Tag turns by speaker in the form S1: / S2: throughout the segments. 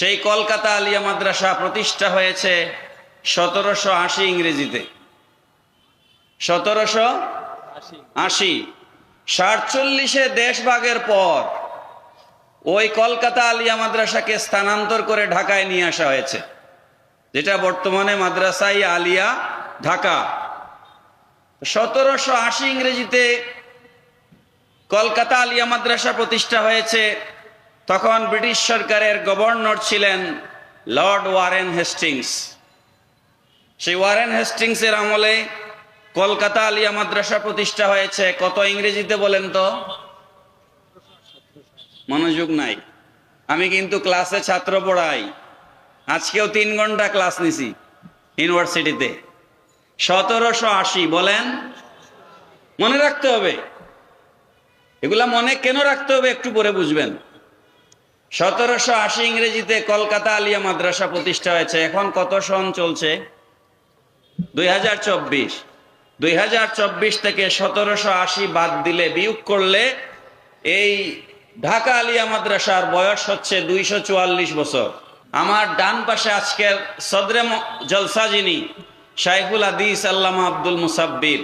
S1: সেই কলকাতা আলিয়া মাদ্রাসা প্রতিষ্ঠা হয়েছে সতেরোশো আশি ইংরেজিতে। সতেরোশো আশি। সাতচল্লিশে দেশভাগের পর ওই কলকাতা আলিয়া মাদ্রাসাকে স্থানান্তর করে ঢাকায় নিয়ে আসা হয়েছে, যেটা বর্তমানে মাদ্রাসাই আলিয়া ঢাকা। সতেরোশো আশি ইংরেজিতে কলকাতা আলিয়া মাদ্রাসা প্রতিষ্ঠা হয়েছে তখন ব্রিটিশ সরকারের গভর্নর ছিলেন লর্ড ওয়ারেন হেস্টিংস। সেই ওয়ারেন হেস্টিংসের আমলে কলকাতা আলিয়া মাদ্রাসা প্রতিষ্ঠা হয়েছে। কত ইংরেজিতে বলেন তো? মনোযোগ নাই। আমি কিন্তু ক্লাসে ছাত্র পড়াই। আজকেও তিন ঘণ্টা ক্লাস নিছি ইউনিভার্সিটিতে। সতেরোশো আশি, বলেন? মনে রাখতে হবে। এগুলা মনে কেন রাখতে হবে একটু পরে বুঝবেন। সতেরোশো আশি ইংরেজিতে কলকাতা আলিয়া মাদ্রাসা প্রতিষ্ঠা হয়েছে। এখন কত সন চলছে? দুই হাজার চব্বিশ। দুই হাজার চব্বিশ থেকে সতেরোশো আশি বাদ দিলে বিয়োগ করলে এই ঢাকা আলিয়া মাদ্রাসার বয়স হচ্ছে দুইশো চুয়াল্লিশ বছর। আমার ডান পাশে আজকের সদরে জলসা যিনি শাইফুল আদিস আল্লামা আব্দুল মুসাব্বির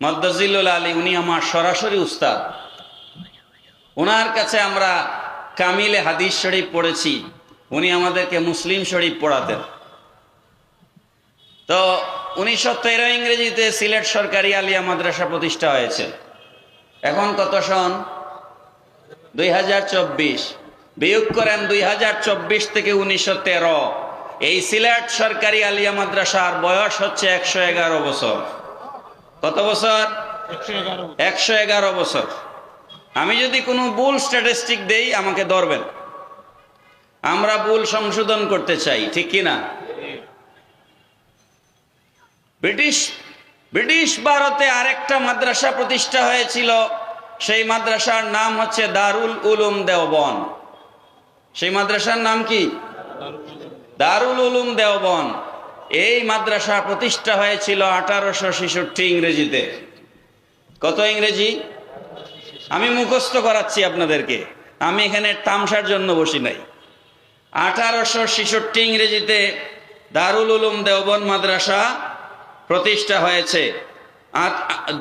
S1: মদ্দাজিল্লুল আলী, উনি আমার সরাসরি উস্তাদ। ওনার কাছে আমরা কামিলে হাদিস শরীফ পড়েছি। উনি আমাদেরকে মুসলিম শরীফ পড়াতেন। তো উনিশশো তেরো ইংরেজিতে সিলেট সরকারি আলিয়া মাদ্রাসা প্রতিষ্ঠা হয়েছে। এখন কত সন? দুই হাজার চব্বিশ। বিয়োগ করেন দুই হাজার চব্বিশ থেকে উনিশশো তেরো। এই সিলেট সরকারি আলিয়া মাদ্রাসার বয়স হচ্ছে একশো এগারো বছর। কত বছর? একশো এগারো বছর। আমি যদি কোনো ভুল স্ট্যাটিস্টিক দেই, আমাকে ধরবেন। আমরা ভুল সংশোধন করতে চাই, ঠিক কিনা ব্রিটিশ ব্রিটিশ ভারতে আরেকটা মাদ্রাসা প্রতিষ্ঠা হয়েছিল। সেই মাদ্রাসার নাম হচ্ছে দারুল উলুম দেওবন। সেই মাদ্রাসার নাম কি? দারুল উলুম দেওবন। এই মাদ্রাসা প্রতিষ্ঠা হয়েছিল আঠারোশো ছেষট্টি ইংরেজিতে। কত ইংরেজি? আমি মুখস্থ করাচ্ছি আপনাদেরকে। আমি এখানে তামসার জন্য বসি নাই। আঠারোশো ছেষট্টি ইংরেজিতে দারুল উলুম দেওবন মাদ্রাসা প্রতিষ্ঠা হয়েছে।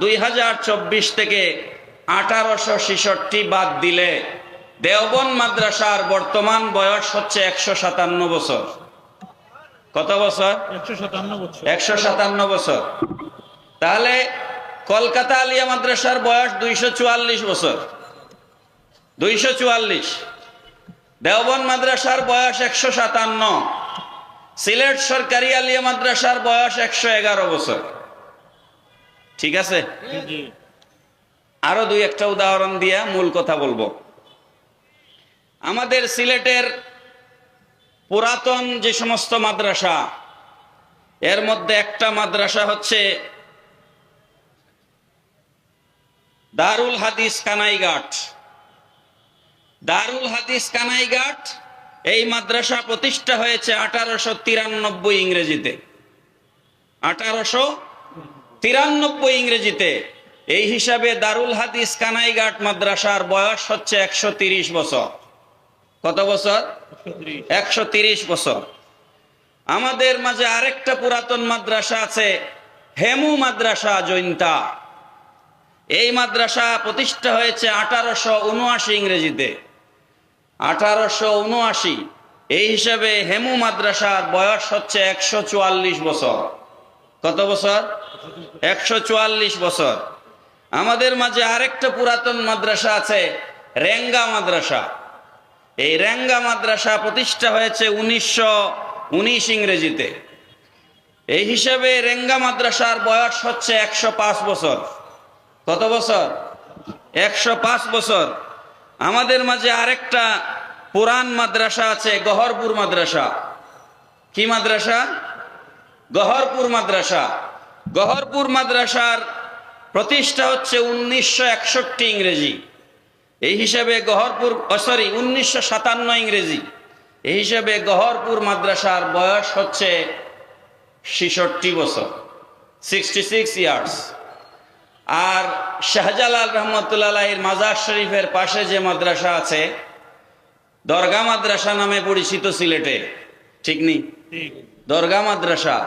S1: দুই হাজার চব্বিশ থেকে আঠারোশো ছেষট্টি বাদ দিলে দেওবন মাদ্রাসার বর্তমান বয়স হচ্ছে একশো সাতান্ন বছর। কত বছর?
S2: একশো সাতান্ন বছর।
S1: একশো সাতান্ন বছর। তাহলে কলকাতা আলিয়া মাদ্রাসার বয়স দুইশো চুয়াল্লিশ বছর। দুইশো চুয়াল্লিশ। দেওবন মাদ্রাসার বয়স একশো সাতান্ন। সিলেট সরকারি আলিয়া মাদ্রাসার বয়স একশো এগারো বছর। ঠিক আছে? আরও দুই একটা উদাহরণ দিয়ে মূল কথা বলব। আমাদের সিলেটের পুরাতন যে সমস্ত মাদ্রাসা এর মধ্যে একটা মাদ্রাসা হচ্ছে দারুল হাদিস কানাইঘাট। দারুল হাদিস কানাইঘাট এই মাদ্রাসা প্রতিষ্ঠা হয়েছে আঠারোশো তিরানব্বই ইংরেজিতে। আঠারোশো তিরানব্বই ইংরেজিতে। এই হিসাবে দারুল হাদিস কানাইঘাট মাদ্রাসার বয়স হচ্ছে একশো বছর। কত বছর?
S2: একশো
S1: বছর। আমাদের মাঝে আরেকটা পুরাতন মাদ্রাসা আছে, হেমু মাদ্রাসা জৈন্তা। এই মাদ্রাসা প্রতিষ্ঠা হয়েছে আঠারোশো উনআশি ইংরেজিতে। আঠারোশো উনআশি, এই হিসাবে হেমু মাদ্রাসার বয়স হচ্ছে একশো চুয়াল্লিশ বছর। কত বছর? একশো চুয়াল্লিশ বছর। আমাদের মাঝে আরেকটা পুরাতন মাদ্রাসা আছে, রেঙ্গা মাদ্রাসা। এই রেঙ্গা মাদ্রাসা প্রতিষ্ঠা হয়েছে উনিশশো উনিশ ইংরেজিতে। এই হিসাবে রেঙ্গা মাদ্রাসার বয়স হচ্ছে একশো পাঁচ বছর। কত বছর? একশো পাঁচ বছর। আমাদের মাঝে আরেকটা পুরান মাদ্রাসা আছে, গহরপুর মাদ্রাসা। কি মাদ্রাসা? গহরপুর মাদ্রাসা। গহরপুর মাদ্রাসার প্রতিষ্ঠা হচ্ছে উনিশশো একষট্টি ইংরেজি। এই হিসাবে গহরপুর সরি, উনিশশো সাতান্ন ইংরেজি। এই হিসাবে গহরপুর মাদ্রাসার বয়স হচ্ছে ছেষট্টি বছর সিক্সটি সিক্স ইয়ার্স আর শাহজালাল রহমতুল্লাহ মাজার শরীফের পাশে যে মাদ্রাসা আছে দরগা মাদ্রাসা নামে পরিচিত সিলেটে ঠিক নেই দরগা মাদ্রাসা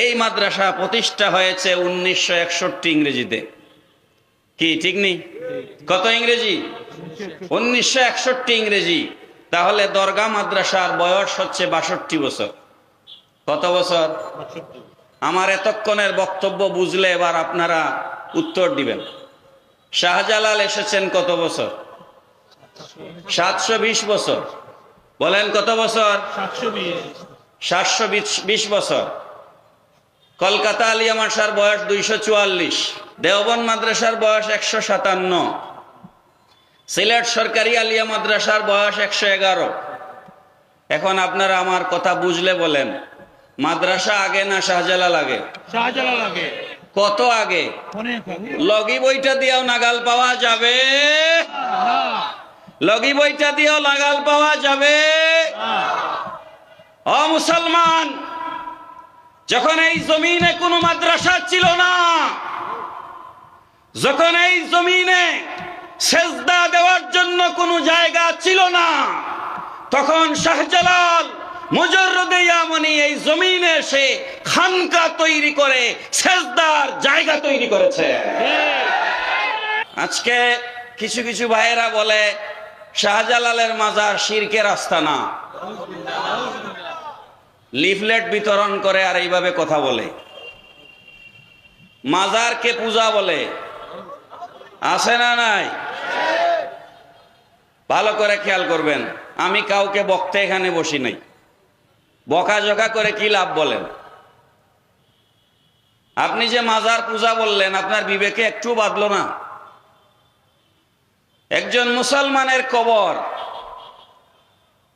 S1: এই মাদ্রাসা প্রতিষ্ঠা হয়েছে উনিশশো একষট্টি ইংরেজিতে। কি ঠিক নেই কত ইংরেজি? উনিশশো একষট্টি ইংরেজি। তাহলে দরগা মাদ্রাসার বয়স হচ্ছে বাষট্টি বছর। কত বছর? আমার এতক্ষণের বক্তব্য বুঝলে এবার আপনারা উত্তর দিবেন। শাহজালাল এসেছেন কত বছর? সাতশো বিশ বছর। বলেন কত বছর?
S2: সাতশো বিশ।
S1: বছর। কলকাতা আলিয়া মাদ্রাসার বয়স দুইশো চুয়াল্লিশ। দেওবন মাদ্রাসার বয়স একশো সাতান্ন। সিলেট সরকারি আলিয়া মাদ্রাসার বয়স একশো এগারো। এখন আপনারা আমার কথা বুঝলে বলেন, মাদ্রাসা আগে না শাহজালাল আগে?
S2: শাহজালাল আগে।
S1: কত আগে? লগি বইটা দিয়েও নাগাল পাওয়া যাবে। লগি বইটা দিয়েও নাগাল পাওয়া যাবে। অ মুসলমান, যখন এই জমিনে কোনো মাদ্রাসা ছিল না, যখন এই জমিনে সেজদা দেওয়ার জন্য কোনো জায়গা ছিল না, তখন শাহজালাল মুজররদে ইয়ামনি এই জমিনে এসে খানকা তৈরি করেছে। আজকে কিছু কিছু ভাইয়েরা বলে, শাহজালালের মাজার শিরকের আস্তানা। লিফলেট বিতরণ করে আর এইভাবে কথা বলে। মাজারকে পূজা বলে। আছে না নাই? ভালো করে খেয়াল করবেন। আমি কাউকে বক্তে এখানে বসি নাই। বকা জকা করে কি লাভ বলেন? আপনি যে মাজার পূজা বললেন, আপনার বিবেকে একটু বাদলো না? একজন মুসলমানের কবর,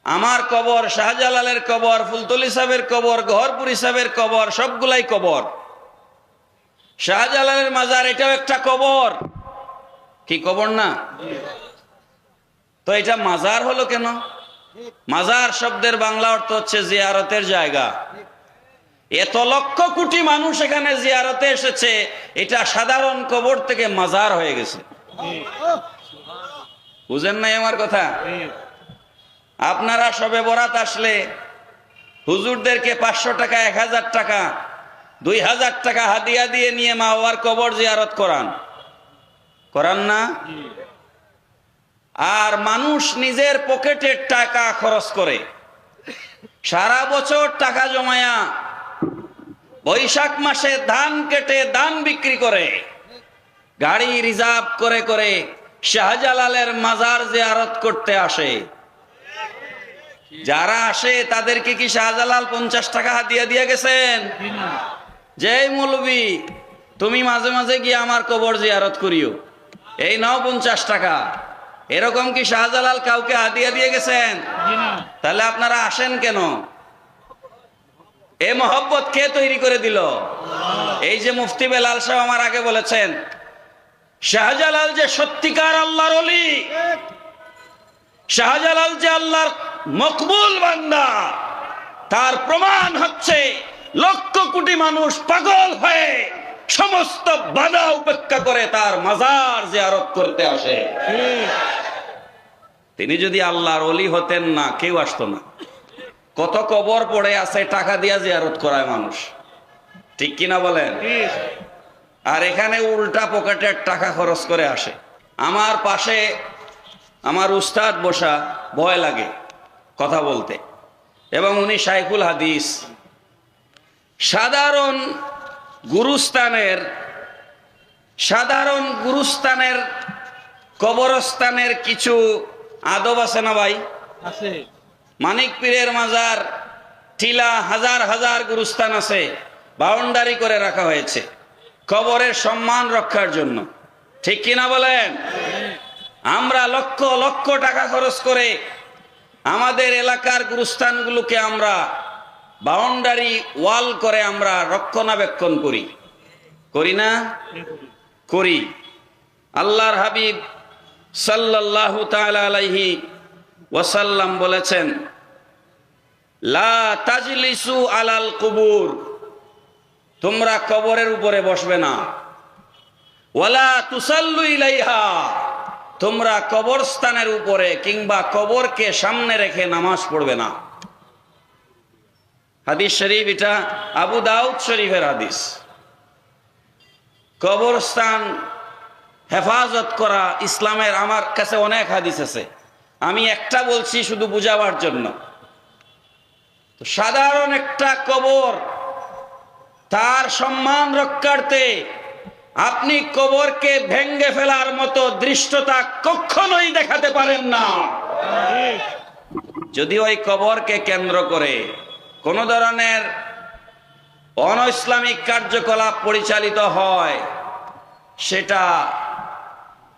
S1: আমার কবর, শাহজালালের কবর, ফুলতলি সাহেবের কবর, গহরপুরি সাহেবের কবর, সবগুলাই কবর। শাহজালালের মাজার, এটাও একটা কবর। কি কবর না? তো এটা মাজার হলো কেন? মাজার শব্দের বাংলা অর্থ হচ্ছে জিয়ারতের জায়গা। এত লক্ষ কোটি মানুষ এখানে জিয়ারতে এসেছে, এটা সাধারণ কবর থেকে মাজার হয়ে গেছে। বুঝেন নাই আমার কথা? আপনারা সবে বরাত আসলে হুজুরদেরকে পাঁচশো টাকা, এক হাজার টাকা, দুই হাজার টাকা হাদিয়া দিয়ে নিয়ে মা বাবার কবর জিয়ারত করান। করান না? আর মানুষ নিজের পকেটের টাকা খরচ করে। সারা বছর টাকা জমায়া বৈশাখ মাসে ধান কেটে ধান বিক্রি করে, গাড়ি রিজার্ভ করে করে শাহজালালের মাজার যে জিয়ারত করতে আসে। যারা আসে তাদেরকে কি শাহজালাল পঞ্চাশ টাকা হাতিয়া দিয়ে গেছেন? যে মৌলবি, তুমি মাঝে মাঝে গিয়ে আমার কবর জিয়ারত করিও। এই নাও পঞ্চাশ টাকা। এরকম কি শাহজালাল কাউকে হাতিয়া দিয়ে গেছেন? তাহলে আপনারা আসেন কেন? এ মহব্বত কে তৈরি করে দিল? এই যে মুফতি বেলাল সাহেব আমার আগে বলেছেন শাহজালাল যে সত্যিকার আল্লাহর অলি শাহজালাল যে আল্লাহর মকবুল বান্দা তার প্রমাণ হচ্ছে লক্ষ কোটি মানুষ পাগল হয়ে সমস্ত বাধা উপেক্ষা করে তার মাজার জিয়ারত করতে আসে। তিনি যদি আল্লাহর অলি হতেন না, কেউ আসতো না। কত কবর পড়ে আছে, টাকা দিয়া জিয়ারত করায় মানুষ। ঠিক কিনা বলেন? আর এখানে উল্টা পকেটের টাকা খরচ করে আসে। আমার পাশে আমার উস্তাদ বসা, ভয় লাগে কথা বলতে। এবং উনি শাইখুল হাদিস। সাধারণ গুরুস্থানের সাধারণ গুরুস্থানের কবরস্থানের কিছু আদব আছে না ভাই?
S2: আছে।
S1: মানিক পীরের মাজার টিলা হাজার হাজার গুরুস্থান আছে বাউন্ডারি করে রাখা হয়েছে কবরের সম্মান রক্ষার জন্য। ঠিক কিনা বলেন? আমরা লক্ষ লক্ষ টাকা খরচ করে আমাদের এলাকার গুরুস্থানগুলোকে আমরা বাউন্ডারি ওয়াল করে আমরা রক্ষণাবেক্ষণ করি। করি না?
S2: করি।
S1: আল্লাহর হাবিব তাআলা আলাইহি ওয়াসাল্লাম বলেছেন, লা তাজলিসু আলাল কুবুর তোমরা কবরের উপরে বসবে না। ওয়ালা তুসাল্লু ইলাইহা তোমরা কবরস্থানের উপরে কিংবা কবরকে সামনে রেখে নামাজ পড়বে না। হাদিস শরীফ এটা আবু দাউদ শরীফের হাদিস। কবরস্থান হেফাজত করা ইসলামের আমার কাছে অনেক হাদিস আছে। আমি একটা বলছি শুধু বুঝাবার জন্য। সাধারণ একটা কবর তার সম্মান রক্ষার্থে আপনি কবরকে ভেঙ্গে ফেলার মতো দৃষ্টতা কখনোই দেখাতে পারেন না। যদি ওই কবরকে কেন্দ্র করে কোন ধরনের অন ইসলামিক কার্যকলাপ পরিচালিত হয় সেটা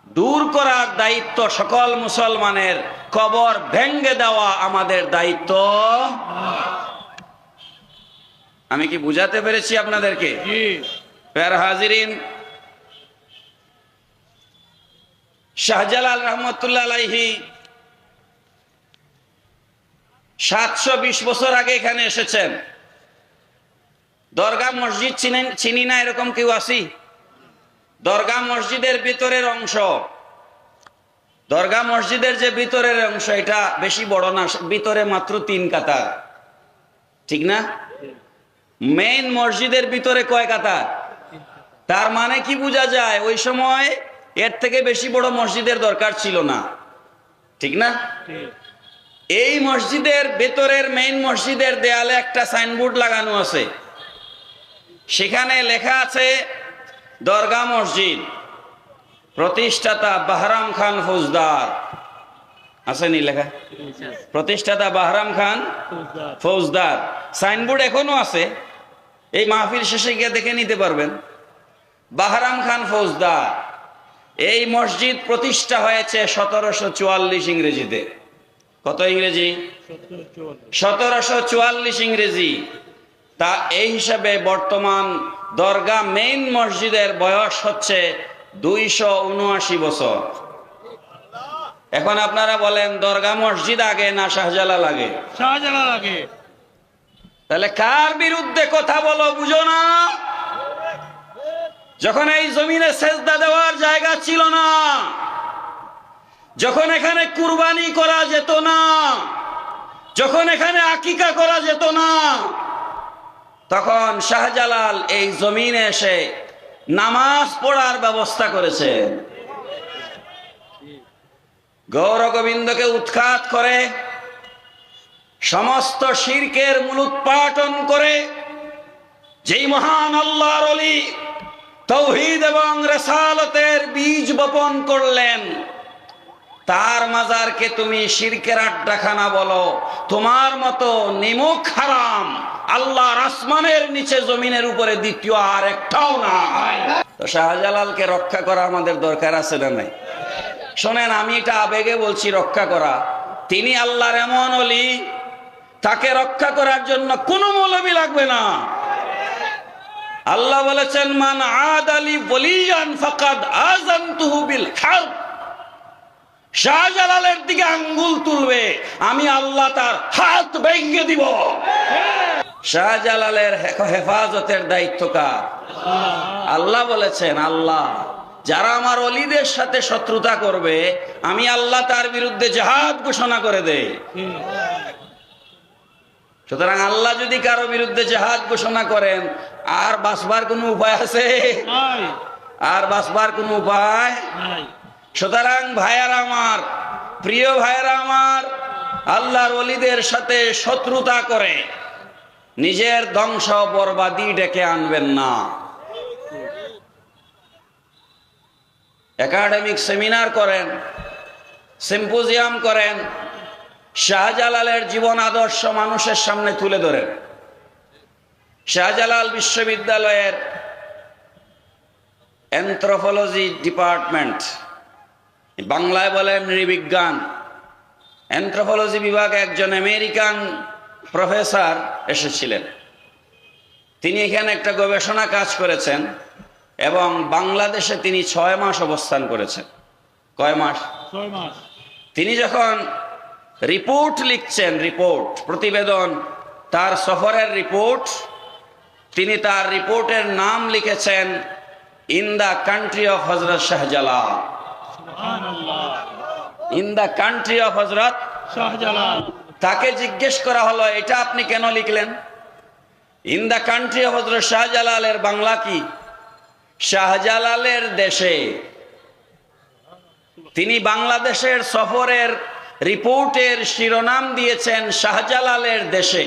S1: দূর করার দায়িত্ব সকল মুসলমানের কবর ভেঙ্গে দেওয়া আমাদের দায়িত্ব। আমি কি বুঝাতে পেরেছি আপনাদেরকে? হাজিরিন শাহজালাল রহমতুল্লাহ আলাইহি সাতশো বিশ বছর আগে এখানে এসেছেন। দরগা মসজিদ চিনেন, চিনি না এরকম কেউ আসি দরগা মসজিদের ভিতরের অংশ। দরগা মসজিদের যে ভিতরের অংশ, এটা বেশি বড় না, ভিতরে মাত্র তিন কাতার ঠিক না? মেইন মসজিদের ভিতরে কয় কাতার তার মানে কি বোঝা যায়? ওই সময় এর থেকে বেশি বড় মসজিদের দরকার ছিল না। ঠিক না? এই মসজিদের ভেতরের মেইন মসজিদের দেয়ালে একটা সাইনবোর্ড লাগানো আছে। সেখানে লেখা আছে, দরগা মসজিদ, প্রতিষ্ঠাতা বাহরাম খান ফৌজদার। আসেনি লেখা? প্রতিষ্ঠাতা বাহরাম খান
S2: ফৌজদার।
S1: সাইনবোর্ড এখনও আছে। এই মাহফিল শেষে গিয়ে দেখে নিতে পারবেন। বাহারাম খান ফৌজদার। এই মসজিদ প্রতিষ্ঠা হয়েছে সতেরোশো চুয়াল্লিশ ইংরেজিতে। কত ইংরেজি? সতেরোশো চুয়াল্লিশ ইংরেজি। তা এই হিসাবে বর্তমান দরগা মেইন মসজিদের বয়স হচ্ছে দুইশো উনআশি বছর। এখন আপনারা বলেন দরগা মসজিদ আগে না শাহজালাল আগে?
S2: শাহজালাল আগে।
S1: তাহলে কার বিরুদ্ধে কথা বলো বুঝো না। যখন এই জমিনে সেজদা দেওয়ার জায়গা ছিল না যখন এখানে কুরবানি করা যেত না, যখন এখানে আকিকা করা যেত না, তখন শাহজালাল এই জমিনে এসে নামাজ পড়ার ব্যবস্থা করেছে। গৌর গোবিন্দকে উৎখাত করে, সমস্ত শিরকের মূলোৎপাটন করে, যেই মহান আল্লাহর অলি তৌহিদ এবং রেসালতের বীজ বপন করলেন। তার মাজারকে তুমি শিরকের আড্ডাখানা বলো। তোমার মতো নিমুখ হারাম আল্লাহর আসমানের নিচে জমিনের উপরে দ্বিতীয় আর একটাও না তো শাহজালালকে রক্ষা করা আমাদের দরকার আছে না নাই? শোনেন, আমি এটা আবেগে বলছি, রক্ষা করা। তিনি আল্লাহর এমন অলি তাকে রক্ষা করার জন্য কোনো মৌলবি লাগবে না। আল্লাহ বলেছেন, মান আদ আলী বলিয়ান ফাকাদ আজানতুহু বিল হারব। শাহজালালের দিকে আঙ্গুল তুলবে আমি আল্লাহ তার হাত ভেঙে দিব। শাহজালালের হেফাজতের দায়িত্ব কার? আল্লাহ বলেছেন আল্লাহ যারা আমার অলিদের সাথে শত্রুতা করবে আমি আল্লাহ তার বিরুদ্ধে জাহাদ ঘোষণা করে
S2: ঠিক
S1: সুতরাং আল্লাহ যদি কারও বিরুদ্ধে জাহাদ ঘোষণা করেন আর বাঁচবার কোনো উপায় আছে? আর বাঁচবার কোনো উপায়? সুতরাং ভাইয়ারা আমার, প্রিয় ভাইয়ারা আমার, আল্লাহর অলিদের সাথে শত্রুতা করে নিজের ধ্বংস বরবাদি ডেকে আনবেন না। একাডেমিক সেমিনার করেন, সিম্পোজিয়াম করেন, শাহজালালের জীবন আদর্শ মানুষের সামনে তুলে ধরেন। শাহজালাল বিশ্ববিদ্যালয়ের অ্যান্থ্রোপোলজি ডিপার্টমেন্ট বাংলায় বলেন নৃবিজ্ঞান। অ্যান্থ্রোপোলজি বিভাগে একজন আমেরিকান প্রফেসর এসেছিলেন। তিনি এখানে একটা গবেষণা কাজ করেছেন এবং বাংলাদেশে তিনি ছয় মাস অবস্থান করেছেন। কয় মাস?
S2: ছয় মাস।
S1: তিনি যখন রিপোর্ট লিখছেন রিপোর্ট প্রতিবেদন তার সফরের রিপোর্ট তিনি তার রিপোর্টের নাম লিখেছেন in the country of Hazrat Shahjalal in the country of Hazrat
S2: Shahjalal.
S1: তাকে জিজ্ঞেস করা হলো এটা আপনি কেন লিখলেন? ইন দ্য কান্ট্রি অফ হজরত শাহজালালের বাংলা কি? শাহজালালের দেশে। তিনি বাংলাদেশের সফরের রিপোর্টের শিরোনাম দিয়েছেন শাহজালালের দেশে।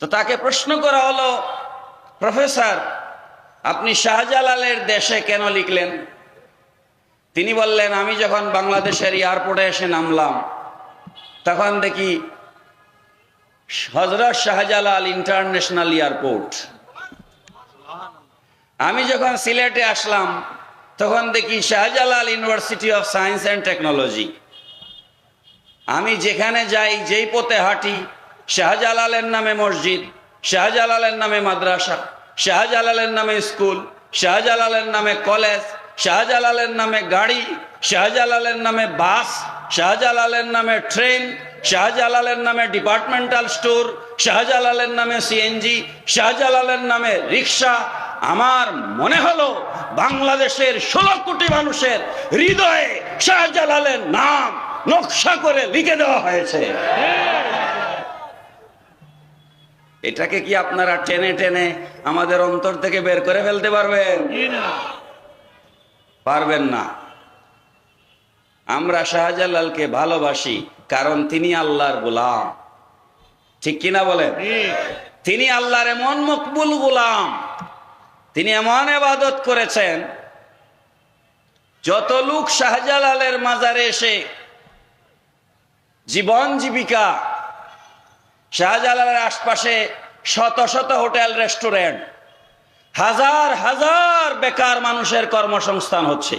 S1: তো তাকে প্রশ্ন করা হলো প্রফেসর আপনি শাহজালালের দেশে কেন লিখলেন? তিনি বললেন, আমি যখন বাংলাদেশের এয়ারপোর্টে এসে নামলাম, তখন দেখি হজরত শাহজালাল ইন্টারন্যাশনাল এয়ারপোর্ট। আমি যখন সিলেটে আসলাম, তখন দেখি Shahjalal university of science and technology. আমি যেখানে যাই, যেই পথে হাঁটি, শাহজালালের নামে মসজিদ, শাহজালালের নামে মাদ্রাসা। শাহজালালের নামে স্কুল, শাহজালালের নামে কলেজ, শাহজালালের নামে গাড়ি, শাহজালালের নামে বাস, শাহজালালের নামে ট্রেন, শাহজালালের নামে ডিপার্টমেন্টাল স্টোর, শাহজালালের নামে সিএনজি, শাহজালালের নামে রিক্সা। আমার মনে হলো বাংলাদেশের ষোলো কোটি মানুষের হৃদয়ে শাহজালালের নাম নকশা করে লিখে দেওয়া হয়েছে। এটাকে কি আপনারা টেনে টেনে আমাদের অন্তর থেকে বের করে ফেলতে পারবেন? পারবেন না। আমরা শাহজালালকে ভালোবাসি কারণ তিনি আল্লাহর গোলাম। ঠিক কিনা বলেন? তিনি আল্লাহর এমন মকবুল গোলাম। তিনি এমন এবাদত করেছেন যত লোক শাহজালালের মাজারে এসে জীবন জীবিকা শাহজালালের আশপাশে শত শত হোটেল রেস্টুরেন্ট হাজার হাজার বেকার মানুষের কর্মসংস্থান হচ্ছে।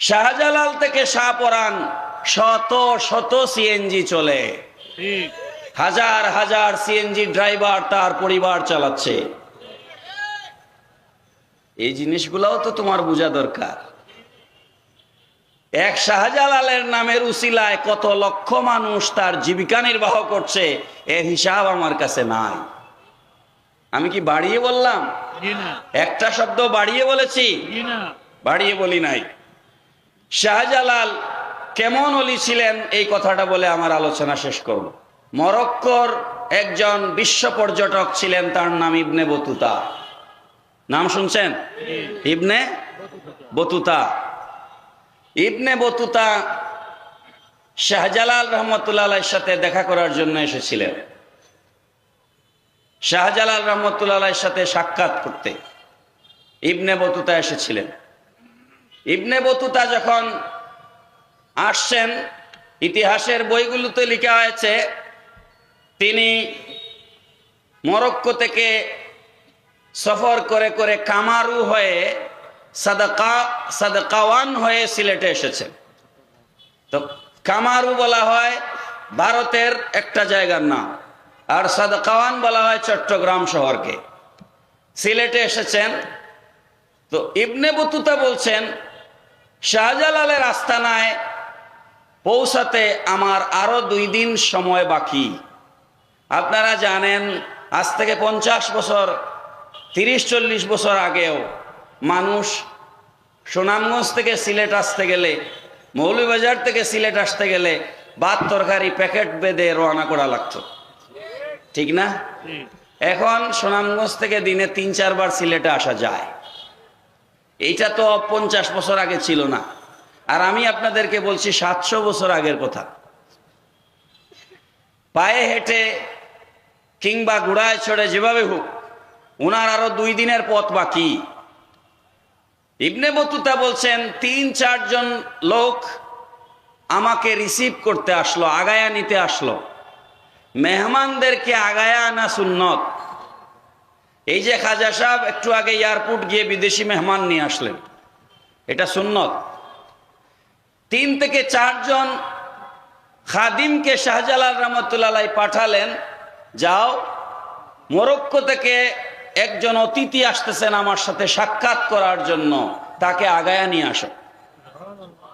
S1: শাহজালাল থেকে শাহপরান শত শত সিএনজি চলে। হাজার হাজার সিএনজি ড্রাইভার তার পরিবার চালাচ্ছে। এই জিনিসগুলোও তো তোমার বোঝা দরকার। এক শাহজালালের নামের উসিলায় কত লক্ষ মানুষ তার জীবিকা নির্বাহ করছে এর হিসাব আমার কাছে নাই। আমি কি বাড়িয়ে বললাম? একটা শব্দ বাড়িয়ে বলেছি? বাড়িয়ে বলি নাই। শাহজালাল কেমন অলি ছিলেন এই কথাটা বলে আমার আলোচনা শেষ করব। মরক্কোর একজন বিশ্ব পর্যটক ছিলেন তার নাম ইবনে বতুতা। নাম শুনছেন? Ibn Battuta. Ibn Battuta Shahjalal রহমতুল্লাহ সাথে দেখা করার জন্য এসেছিলেন। শাহজালাল রহমতুল্লাহ সাথে সাক্ষাৎ করতে ইবনে বতুতা এসেছিলেন। ইবনে বতুতা যখন আসছেন, ইতিহাসের বইগুলোতে লেখা হয়েছে, তিনি মরক্কো থেকে সফর করে করে কামারু হয়ে সাদাকা, সাদাকাওয়ান হয়ে সিলেটে এসেছেন তো কামারু বলা হয় ভারতের একটা জায়গার নাম, আর সাদাকাওয়ান বলা হয় চট্টগ্রাম শহরকে। সিলেটে এসেছেন, তো ইবনে বতুতা বলছেন, শাহজালালের আস্তানায় পৌঁছাতে আমার আরও দুই দিন সময় বাকি। আপনারা জানেন, আজ থেকে পঞ্চাশ বছর, তিরিশ চল্লিশ বছর আগেও মানুষ সুনামগঞ্জ থেকে সিলেট আসতে গেলে, মৌলভীবাজার থেকে সিলেট আসতে গেলে ভাত তরকারি, প্যাকেট বেঁধে রওনা করা লাগতো। ঠিক না? এখন সুনামগঞ্জ থেকে দিনে তিন, চারবার সিলেটে আসা যায়। এইটা তো পঞ্চাশ বছর আগে ছিল না। আর আমি আপনাদেরকে বলছি, সাতশো বছর আগের কথা। পায়ে হেঁটে কিংবা ঘোড়ায় ছড়ে যেভাবে হোক ওনার আরও দুই দিনের পথ বাকি। ইবনে বতুতা বলছেন, তিন, চারজন লোক আমাকে রিসিভ করতে আসলো, আগায়া নিতে আসলো। মেহমানদেরকে আগায়া আনা সুন্নত। এই যে খাজা সাহেব একটু আগে এয়ারপোর্ট গিয়ে বিদেশি মেহমান নিয়ে আসলেন, এটা সুন্নত। তিন থেকে চারজন খাদিমকে শাহজালাল রহমতুল্লাহ পাঠালেন, যাও, মরক্কো থেকে একজন অতিথি আসতেছেন আমার সাথে সাক্ষাৎ করার জন্য, তাকে আগায়া নিয়ে আসো।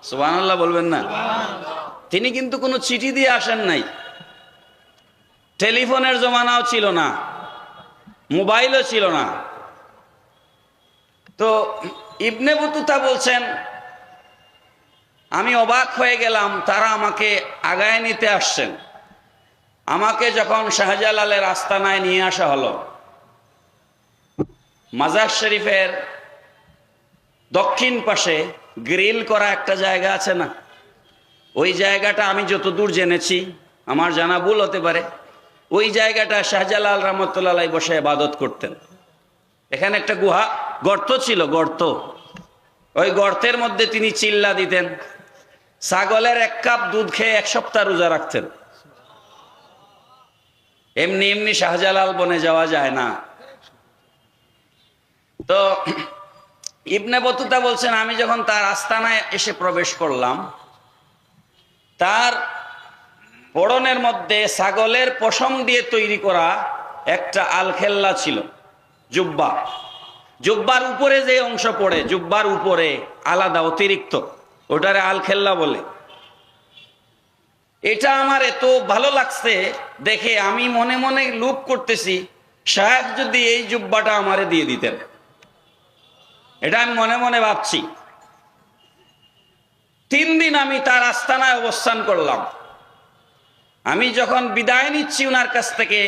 S1: সুবহানাল্লাহ বলবেন না? তিনি কিন্তু কোনো চিঠি দিয়ে আসেন নাই। টেলিফোনের জমানাও ছিল না, মোবাইলও ছিল না। তো ইবনে বুতুতা বলছেন, আমি অবাক হয়ে গেলাম, তারা আমাকে আগায় নিতে আসছেন। আমাকে যখন শাহজালালের আস্তানায় নিয়ে আসা হলো মাজার শরীফের দক্ষিণ পাশে গ্রিল করা একটা জায়গা আছে না? ওই জায়গাটা আমি যতদূর জেনেছি, আমার জানা ভুল হতে পারে, ওই জায়গাটা শাহজালাল রহমতুল্লাহ বসে ইবাদত করতেন। এখানে একটা গুহা, গর্ত ছিল, গর্ত। ওই গর্তের মধ্যে তিনি চিল্লা দিতেন। ছাগলের এক কাপ দুধ খেয়ে এক সপ্তাহ রোজা রাখতেন। এমনি এমনি শাহজালাল বনে যাওয়া যায় না। তো ইবনে বতুতা বলছেন, আমি যখন তার আস্তানায় এসে প্রবেশ করলাম, তার পড়নের মধ্যে ছাগলের পশম দিয়ে তৈরি করা একটা আলখেল্লা ছিল, জুব্বা। জুব্বার উপরে যে অংশ পড়ে, জুব্বার উপরে আলাদা, অতিরিক্ত, ওটারে আলখেল্লা বলে। এটা আমার এত ভালো লাগছে, দেখে আমি মনে মনে লুপ করতেছি, সাহেব যদি এই জুব্বাটা আমারে দিয়ে দিতেন। এটা আমি মনে মনে ভাবছি। তিন দিন আমি তার আস্তানায় অবস্থান করলাম। আমি যখন বিদায় নিচ্ছি উনার কাছ থেকে,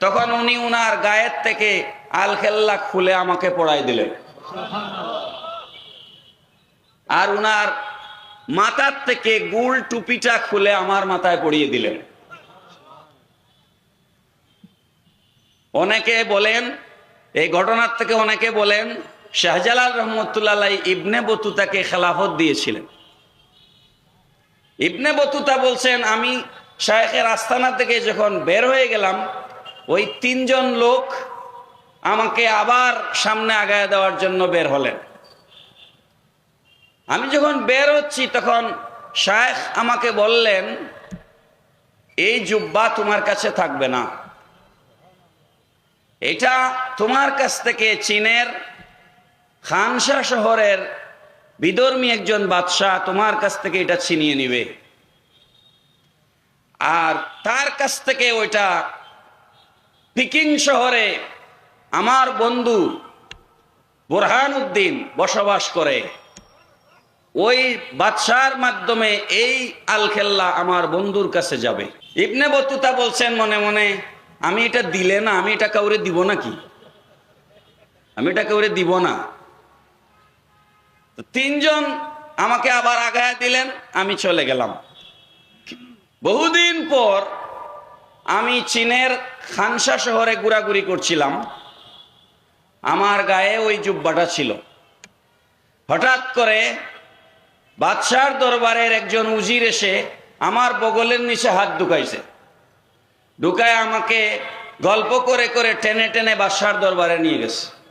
S1: তখন উনি উনার গায়ের থেকে আলখেল্লা খুলে আমাকে পড়াই দিলেন। আর উনার মাথার থেকে গুল টুপিটা খুলে আমার মাথায় পড়িয়ে দিলেন। অনেকে বলেন, এই ঘটনার থেকে অনেকে বলেন শাহজালাল রহমতুল্লাহ ইবনে বতুতাকে খেলাফত দিয়েছিলেন। ইবনে বতুতা বলছেন, আমি শায়েখের আস্তানা থেকে যখন বের হয়ে গেলাম, ওই তিনজন লোক আমাকে আবার সামনে আগায় দেওয়ার জন্য বের হলেন। আমি যখন বের হচ্ছি, তখন শায়েখ আমাকে বললেন, এই জুব্বা তোমার কাছে থাকবে না। এটা তোমার কাছ থেকে চীনের খানসা শহরের বিধর্মী একজন বাদশাহ তোমার কাছ থেকে এটা ছিনিয়ে নিবে। আর তার কাছ থেকে ওইটা পিকিং শহরে আমার বন্ধু বুরহান উদ্দিন বসবাস করে। ওই বাদশার মাধ্যমে এই আলখেল্লা আমার বন্ধুর কাছে যাবে। ইবনে বতুতা বলছেন মনে মনে, আমি এটা দিলে না, আমি এটা কাউরে দিব নাকি? আমি এটা কাউরে দিব না। তিনজন আমাকে আবার আগায় দিলেন, আমি চলে গেলাম। বহুদিন পর আমি চীনের খানসা শহরে ঘোরাঘুরি করছিলাম। আমার গায়ে ওই জুব্বাটা ছিল। হঠাৎ করে বাদশার দরবারের একজন উজির এসে আমার বগলের নিচে হাত ঢুকাইছে। ঢুকায় আমাকে গল্প করে করে টেনে টেনে বাদশার দরবারে নিয়ে গেছে।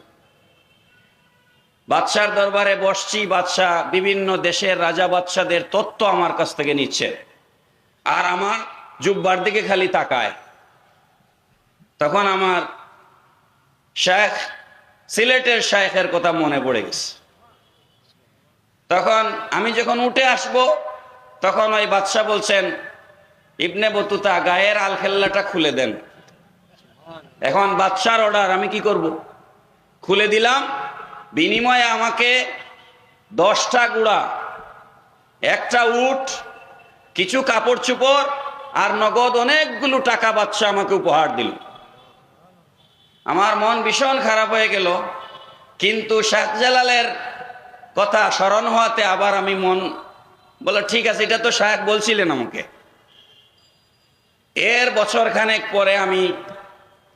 S1: বাদশার দরবারে বসছি, বাদশাহ বিভিন্ন দেশের রাজা বাদশাদের তত্ত্ব আমার কাছ থেকে নিচ্ছে। আর আমার জুব্বার দিকে খালি তাকায়। তখন আমার শেখ, সিলেটের শেখের কথা মনে পড়ে গেছে। তখন আমি যখন উঠে আসব, তখন ওই বাদশাহ বলছেন, ইবনে বতুতা, গায়ের আলখেল্লাটা খুলে দেন। এখন বাদশার অর্ডার আমি কি করব? খুলে দিলাম বিনিময়ে আমাকে দশটা গুড়া, একটা উট, কিছু কাপড় চোপড় আর নগদ অনেকগুলো টাকা বাচ্চা আমাকে উপহার দিল। আমার মন ভীষণ খারাপ হয়ে গেল, কিন্তু শাহজালালের কথা স্মরণ হওয়াতে আবার আমি মন বলে ঠিক আছে, এটা তো শাহেক বলছিলেন আমাকে। এর বছর খানেক পরে আমি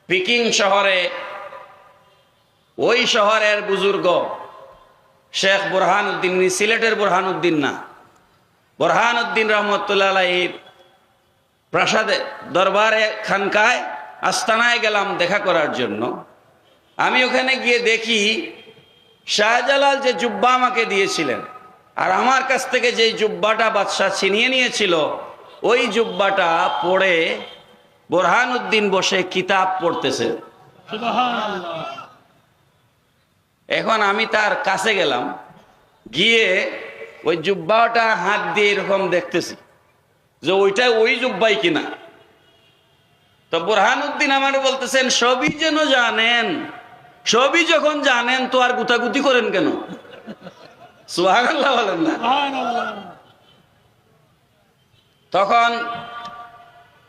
S1: পিকিং শহরে ওই শহরের বুজুর্গ শেখ বুরহান উদ্দিন সিলেটের বুরহান উদ্দিন না। বুরহান উদ্দিন রহমতুল্লাহ প্রাসাদে, দরবারে, খানকায়, আস্তানায় গেলাম দেখা করার জন্য। আমি ওখানে গিয়ে দেখি শাহজালাল যে জুব্বা আমাকে দিয়েছিলেন, আর আমার কাছ থেকে যে জুব্বাটা বাদশাহ ছিনিয়ে নিয়েছিল, ওই জুব্বাটা পড়ে বোরহান উদ্দিন বসে কিতাব পড়তেছে। এখন আমি তার কাছে গেলাম, গিয়ে ওই জুব্বাটা হাত দিয়ে এরকম দেখতেছি যে ওইটা ওই জুব্বাই কিনা। তো বুরহান উদ্দিন আমার বলতেছেন, সবই যেন জানেন, সবই যখন জানেন তো আর গুতাগুতি করেন কেন? সুহাগাল্লাহ বলেন না। তখন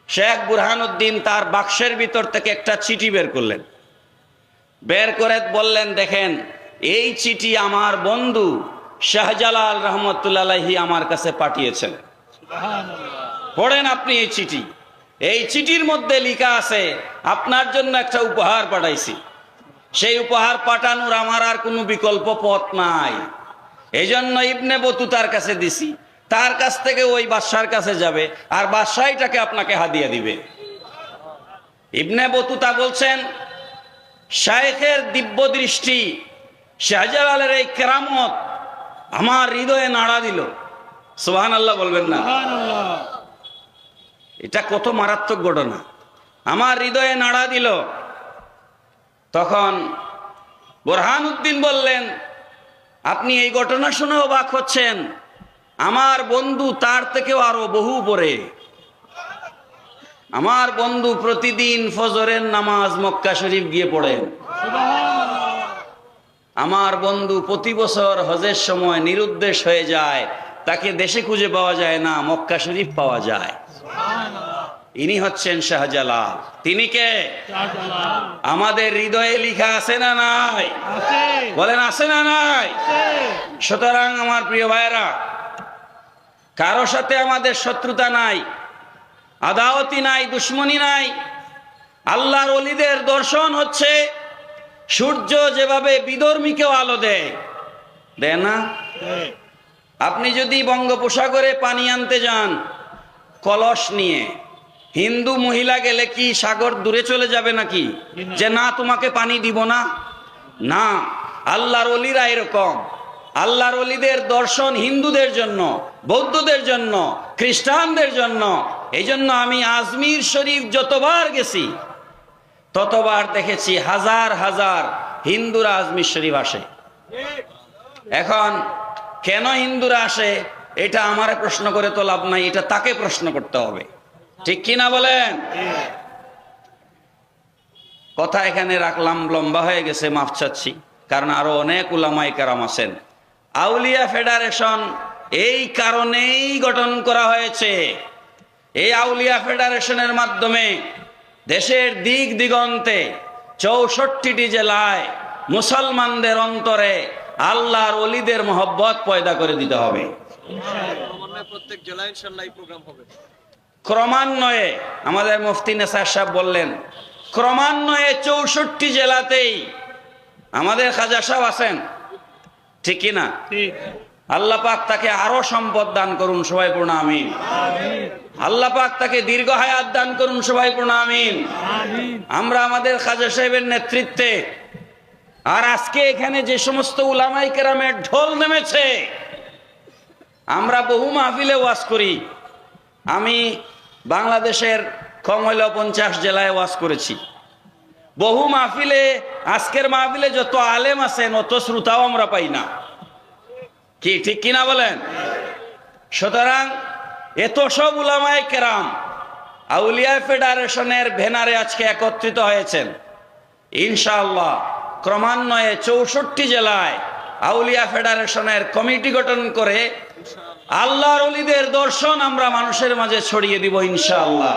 S1: শেখ বুরহানুদ্দিন তার বাক্সের ভিতর থেকে একটা চিঠি বের করলেন। বের করে বললেন, দেখেন, এই চিঠি আমার বন্ধু শাহজালাল রহমতুল্লাহি আমার কাছে পাঠিয়েছেন। পড়েন আপনি এই চিঠি। এই চিঠির মধ্যে লেখা আছে, আপনার জন্য একটা উপহার পাঠাইছি। সেই উপহার পাঠানোর আমার আর কোনো বিকল্প পথ নাই। এই জন্য ইবনে বতু তার কাছে দিছি। তার কাছ থেকে ওই বাদশার কাছে যাবে আর বাদশাহীটাকে আপনাকে হাদিয়া দিবে। ইবনে বতুতা বলছেন শায়েখের দিব্য দৃষ্টি শাহজালালের এই কেরামত আমার হৃদয়ে নাড়া দিল। সোহান আল্লাহ বলবেন না। এটা কত মারাত্মক ঘটনা। আমার হৃদয়ে নাড়া দিল। তখন বোরহান উদ্দিন বললেন আপনি এই ঘটনা শুনে অবাক হচ্ছেন। আমার বন্ধু তার থেকেও আরও বহু পরে আমার বন্ধু প্রতিদিন ফজরের নামাজ মক্কা শরীফ গিয়ে পড়েন আমার বন্ধু প্রতি বছর হজের সময় নিরুদ্দেশ হয়ে যায়, তাকে দেশে খুঁজে পাওয়া যায় না, মক্কা শরীফ পাওয়া যায়। ইনি হচ্ছেন শাহজালাল। তিনি কে? আমাদের হৃদয়ে লিখা আছে না নাই? বলেন, আছে না নাই? সুতরাং, আমার প্রিয় ভাইরা কারও সাথে আমাদের শত্রুতা নাই। আদাওতি নাই, দুশ্মনী নাই। আল্লাহর অলিদের দর্শন হচ্ছে, সূর্য যেভাবে বিধর্মীকেও আলো দেয়। দেয় না? আপনি যদি বঙ্গোপসাগরে পানি আনতে যান, কলস নিয়ে, হিন্দু মহিলা গেলে কি সাগর দূরে চলে যাবে নাকি? যে না, তোমাকে পানি দিব না? না, আল্লাহর অলিরা এরকম। আল্লাহর অলিদের দর্শন হিন্দুদের জন্য, বৌদ্ধদের জন্য, খ্রিস্টানদের জন্য। এই জন্য আমি আজমির শরীফ যতবার গেছি, ততবার দেখেছি হাজার হাজার হিন্দুরা আজমির শরীফ আসে। এখন কেন হিন্দুরা আসে, এটা আমারে প্রশ্ন করে তো লাভ নাই, এটা তাকে প্রশ্ন করতে হবে। ঠিক কি না বলেন? কথা এখানে রাখলাম, লম্বা হয়ে গেছে, মাফ চাচ্ছি, কারণ আরও অনেক উলামাই কারাম আছেন। আউলিয়া ফেডারেশন এই কারণেই গঠন করা হয়েছে। এই আউলিয়া ফেডারেশনের মাধ্যমে দেশের দিক দিগন্তে চৌষট্টিটি জেলায় মুসলমানদের অন্তরে আল্লাহর অলিদের মহব্বত পয়দা করে দিতে হবে
S3: প্রত্যেক জেলায় হবে।
S1: ক্রমান্বয়ে আমাদের মুফতি নেসার সাহেব বললেন, ক্রমান্বয়ে চৌষট্টি জেলাতেই আমাদের খাজা সাহেব আছেন। ঠিক না আল্লাহ পাক তাকে আরও সম্পদ দান করুন সবাই পূর্ণ আমিন। আল্লাহ পাক তাকে দীর্ঘ হায়াত দান করুন সবাই পূর্ণ আমিন।
S2: আমিন।
S1: আমরা আমাদের খাজা সাহেবের নেতৃত্বে আর আজকে এখানে যে সমস্ত উলামাই কেরামের ঢোল নেমেছে আমরা বহু মাহফিলে ওয়াজ করি। আমি বাংলাদেশের কম হইলেও পঞ্চাশ জেলায় ওয়াজ করেছি। বহু মাহফিলে, আজকের মাহফিলে যত আলেম আছেন অত শ্রোতাও আমরা পাই না। কি, ঠিক কিনা বলেন? সুতরাং এত সব উলামায় কেরাম, আউলিয়া ফেডারেশনের ভেনারে আজকে একত্রিত হয়েছেন। ইনশাআল্লাহ, ক্রমান্বয়ে চৌষট্টি জেলায় আউলিয়া ফেডারেশনের কমিটি গঠন করে আল্লাহর অলিদের দর্শন আমরা মানুষের মাঝে ছড়িয়ে দিব ইনশাআল্লাহ।